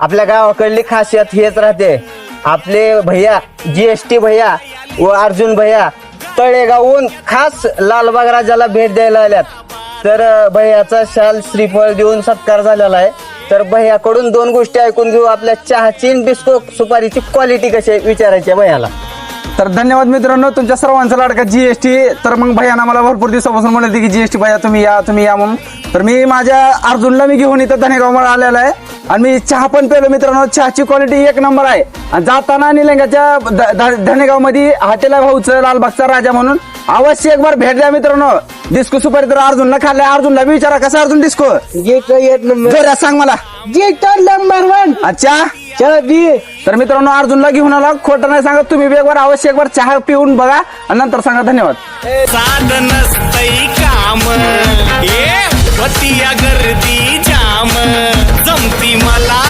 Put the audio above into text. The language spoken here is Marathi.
आपल्या गावाकडली खासियत हेच राहते. आपले भैया जीएसटी भैया व अर्जुन भैया तळेगावहून खास लालबाग राजाला भेट द्यायला आल्यात. तर भैयाचा शाल श्रीफळ देऊन सत्कार झालेला आहे. तर भैयाकडून दोन गोष्टी ऐकून घेऊ. आपल्या चहाची आणि सुपारीची क्वालिटी कशी आहे विचारायची आहे भैयाला. तर धन्यवाद मित्रांनो तुमच्या सर्वांचा लाडका जीएसटी तर मग भैयाना मला भरपूर दिवसापासून म्हणत की जीएसटी भैया तुम्ही या तुम्ही या म्हणून. तर मी माझ्या अर्जुनला मी घेऊन इथं धनेगाव मला आलेला आहे. आणि मी चहा पण पेलो मित्रांनो. चहाची क्वालिटी एक नंबर आहे. आणि जाताना निलंग्याच्या धनेगावमध्ये हॉटेल भाऊचं लालबागचा राजा म्हणून अवश्य एक बार भेट द्या मित्रांनो. डिस्को सुपारी तर अर्जुनला खाल्लाय. अर्जुनला विचारा कसा अर्जुन डिस्को जरा सांग मला. नंबर वन अच्छा. चला दी. तर मित्रांनो अर्जुनला घेऊन आला. खोटं नाही सांगत तुम्ही एक बार अवश्य एक बार चहा पिऊन बघा. आणि नंतर सांगा धन्यवाद.